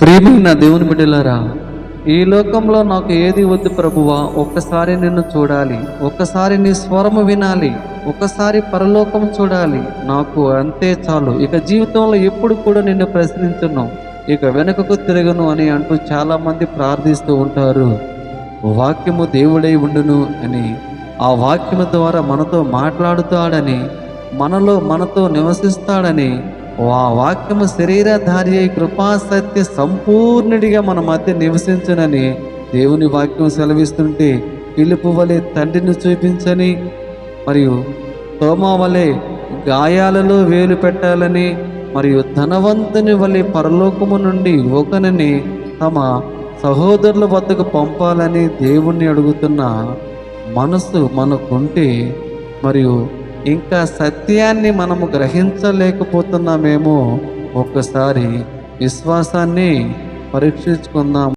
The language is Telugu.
ప్రియమైన దేవుని బిడ్డలారా ఈ లోకంలో నాకు ఏది వద్దు ప్రభువా ఒక్కసారి నిన్ను చూడాలి ఒక్కసారి నీ స్వరము వినాలి ఒక్కసారి పరలోకం చూడాలి. నాకు అంతే చాలు. ఇక జీవితంలో ఎప్పుడు కూడా నిన్ను ప్రశ్నించున్నాం ఇక వెనుకకు తిరగను అని అంటూ చాలామంది ప్రార్థిస్తూ ఉంటారు. వాక్యము దేవుడై ఉండును అని ఆ వాక్యము ద్వారా మనతో మాట్లాడుతాడని మనలో మనతో నివసిస్తాడని ఆ వాక్యము శరీరధారి అయి కృపా సత్య సంపూర్ణుడిగా మన మధ్య నివసించనని దేవుని వాక్యం సెలవిస్తుంటే పిలుపు వలె తండ్రిని చూపించని మరియు తోమా వలె గాయాలలో వేలు పెట్టాలని మరియు ధనవంతుని వలె పరలోకము నుండి ఒకనని తమ సహోదరుల వద్దకు పంపాలని దేవుణ్ణి అడుగుతున్న మనసు మనకుంటే మరియు ఇంకా సత్యాన్ని మనము గ్రహించలేకపోతున్నామేమో ఒక్కసారి విశ్వాసాన్ని పరీక్షించుకుందాం.